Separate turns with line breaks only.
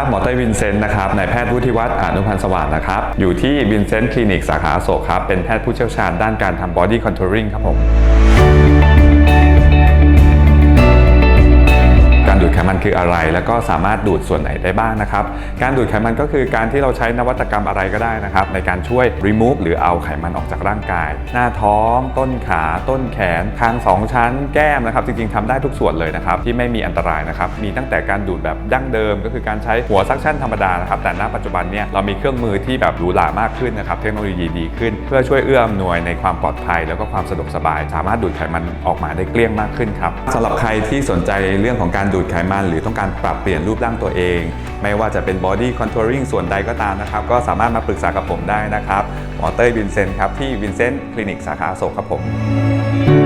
ับหมอเต้วินเซนต์นะครับนายแพทย์วุฒิวัฒน์อนุพันธ์สวัสดิ์นะครับ อยู่ที่วินเซนต์คลินิกสาขาโศกครับ เป็นแพทย์ผู้เชี่ยวชาญด้านการทำบอดี้คอนทัวริงครับผม มันคืออะไร แล้วก็สามารถดูดส่วนไหนได้บ้างนะครับ การดูดไขมันก็คือการที่เราใช้นวัตกรรมอะไรก็ได้นะครับ ในการช่วย remove หรือเอาไขมันออกจากร่างกาย หน้าท้อง ต้นขา ต้นแขนคางสองชั้น แก้มนะครับ จริงๆทำได้ทุกส่วนเลยนะครับ ที่ไม่มีอันตรายนะครับ มีตั้งแต่การดูดแบบดั้งเดิม ก็คือการใช้หัวซักชั่นธรรมดานะครับ แต่ณปัจจุบันเนี่ยเรามีเครื่องมือที่แบบหรูหรามากขึ้นนะครับ เทคโนโลยีดีขึ้น เพื่อช่วยเอื้ออำนวยในความปลอดภัย แล้วก็ความสะดวกสบาย สามารถดูดไขมันออกมาได้เกลี้ยงมากขึ้นครับสำหรับใครที่สนใจเรื่องของการดูดไขมันหรือต้องการปรับเปลี่ยนรูปร่างตัวเอง ไม่ว่าจะเป็น body contouring ส่วนใดก็ตามนะครับ ก็สามารถมาปรึกษากับผมได้นะครับหมอเต้ยวินเซนต์ครับที่วินเซนต์คลินิกสาขาโศกครับผม